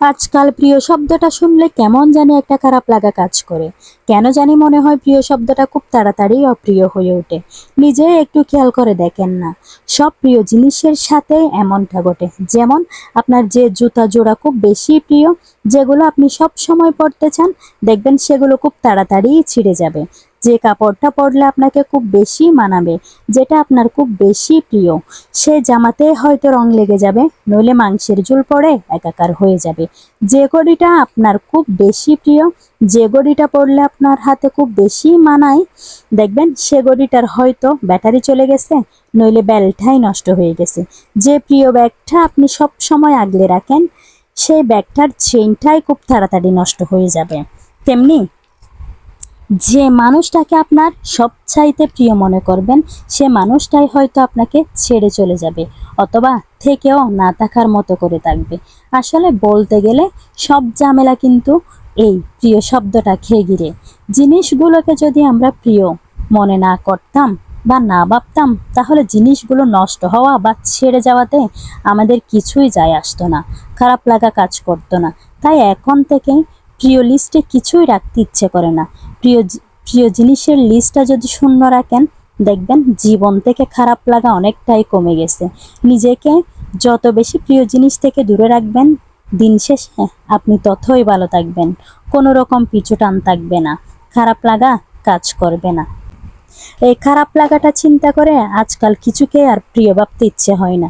আজকাল প্রিয় শব্দটা শুনলে কেমন জানি একটা খারাপ লাগা কাজ করে। কেন জানি মনে হয় প্রিয় শব্দটা খুব তাড়াতাড়ি অপ্রিয় হয়ে ওঠে। নিজে একটু খেয়াল করে দেখেন না। সব প্রিয় জিনিসের সাথে এমনটা ঘটে। যেমন আপনার যে জুতা জোড়া খুব বেশি প্রিয়, যেগুলো আপনি সব সময় পরতে চান, দেখবেন সেগুলো খুব তাড়াতাড়ি ছিঁড়ে যাবে। যে কাপড়টা পরলে আপনাকে খুব বেশি মানাবে, যেটা আপনার খুব বেশি প্রিয়, সে জামাতে হয়তো রং লেগে যাবে, নইলে মাংসের ঝুল পড়ে একাকার হয়ে যাবে। যে গড়িটা আপনার খুব বেশি প্রিয়, যে গড়িটা পরলে আপনার হাতে খুব বেশি মানায়, দেখবেন সে গড়িটার হয়তো ব্যাটারি চলে গেছে, নইলে বেলটাই নষ্ট হয়ে গেছে। যে প্রিয় ব্যাগটা আপনি সব সময় আগলে রাখেন, সেই ব্যাগটার চেইনটাই খুব তাড়াতাড়ি নষ্ট হয়ে যাবে। তেমনি যে মানুষটাকে আপনার সবচাইতে প্রিয় মনে করবেন, সে মানুষটাই হয়তো আপনাকে ছেড়ে চলে যাবে অথবা থেকেও না থাকার মতো করে থাকবে। আসলে বলতে গেলে সব ঝামেলা কিন্তু এই প্রিয় শব্দটা খেয়ে গিরে জিনিসগুলোকে যদি আমরা প্রিয় মনে না করতাম বা না ভাবতাম, তাহলে জিনিসগুলো নষ্ট হওয়া বা ছেড়ে যাওয়াতে আমাদের কিছুই যায় আসতো না, খারাপ লাগা কাজ করতো না। তাই এখন থেকে প্রিয় লিস্টে কিছুই রাখতে ইচ্ছে করে না। প্রিয় প্রিয় জিনিসের লিস্টটা যদি শূন্য রাখেন, দেখবেন জীবন থেকে খারাপ লাগা অনেকটাই কমে গেছে। নিজেকে যত বেশি প্রিয় জিনিস থেকে দূরে রাখবেন, দিন শেষে আপনি ততই ভালো থাকবেন। কোনো রকম পিছু টান থাকবে না। খারাপ লাগা কাজ করবে না। এই খারাপ লাগাটা চিন্তা করে আজকাল কিছুকে আর প্রিয় ভাবতে ইচ্ছে হয় না।